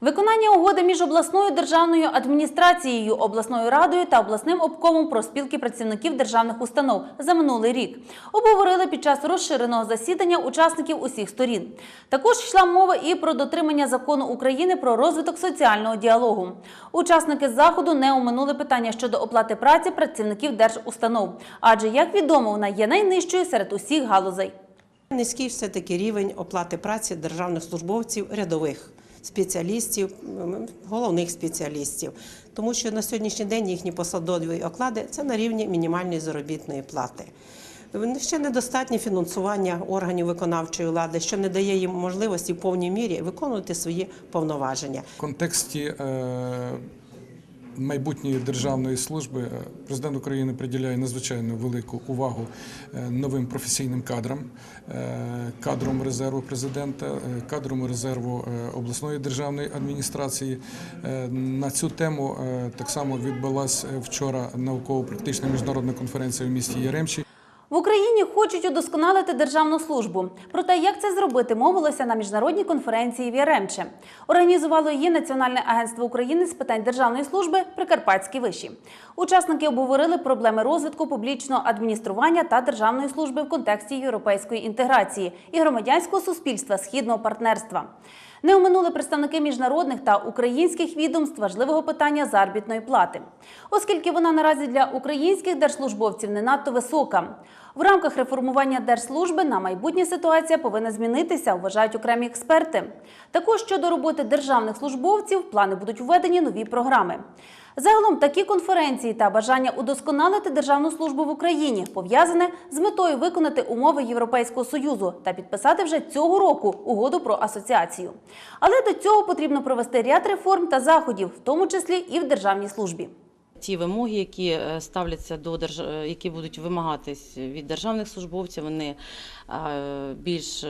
Виконання угоди між обласною державною адміністрацією, обласною радою та обласним обкомом про спілки працівників державних установ за минулий рік обговорили під час розширеного засідання учасників усіх сторін. Також йшла мова і про дотримання закону України про розвиток соціального діалогу. Учасники заходу не оминули питання щодо оплати праці працівників держустанов, адже як відомо, вона є найнижчою серед усіх галузей. Низький все-таки рівень оплати праці державних службовців рядових спеціалістів, головних спеціалістів, тому що на сьогоднішній день їхні посадові оклади це на рівні мінімальної заробітної плати. Ще недостатнє фінансування органів виконавчої влади, що не дає їм можливості в повній мірі виконувати свої повноваження. В контексті е, майбутньої державної служби е, президент України приділяє надзвичайно велику увагу е, новим професійним кадрам, е, кадром резерву президента, кадром резерву обласної державної адміністрації. На цю тему так само відбулася вчора науково-практична міжнародна конференція в місті Яремчі. В Україні хочуть удосконалити державну службу. Про те, як це зробити, мовилося на міжнародній конференції в Яремче. Організувало її Національне агентство України з питань державної служби Прикарпатські виші. Учасники обговорили проблеми розвитку публічного адміністрування та державної служби в контексті європейської інтеграції і громадянського суспільства східного партнерства. Не оминули представники міжнародних та українських відомств важливого питання заробітної плати, оскільки вона наразі для українських держслужбовців не надто висока. В рамках реформування держслужби на майбутнє ситуація повинна змінитися, вважають окремі експерти. Також щодо роботи державних службовців, плани будуть введені нові програми. Загалом такі конференції та бажання удосконалити державну службу в Україні пов'язане з метою виконати умови Європейського союзу та підписати вже цього року угоду про асоціацію. Але до цього потрібно провести ряд реформ та заходів, в тому числі і в державній службі. Ті вимоги, які е, ставляться до держ... е, які будуть вимагатись від державних службовців, вони е, більш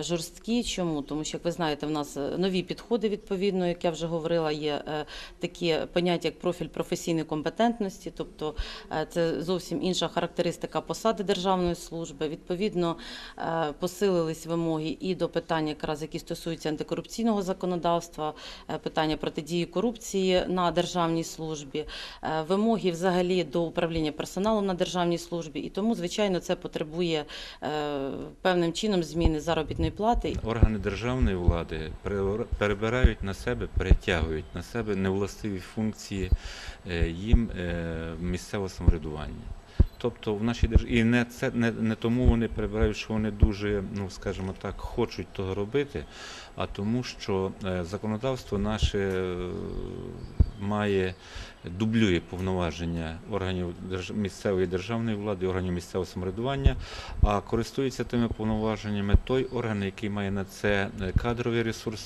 жорсткі. Чому? Тому що, як ви знаєте, в нас нові підходи відповідно, як я вже говорила, є такі поняття, як профіль професійної компетентності, тобто це зовсім інша характеристика посади державної служби. Відповідно, посилились вимоги і до питань, якраз які стосуються антикорупційного законодавства, питання протидії корупції на державній службі, вимоги взагалі до управління персоналом на державній службі. І тому, звичайно, це потребує е, певним чином зміни заробітної плати. Органи державної влади перебирають на себе, перетягують на себе невластиві функції е, їм е, місцевого самоврядування. Тобто в нашій державі і не це не, не тому вони перебирають, що вони дуже, ну скажімо так, хочуть того робити, а тому, що е, законодавство наше е, має дублює повноваження органів місцевої державної влади, органів місцевого самоврядування, а користується тими повноваженнями той орган, який має на це е, кадровий ресурс,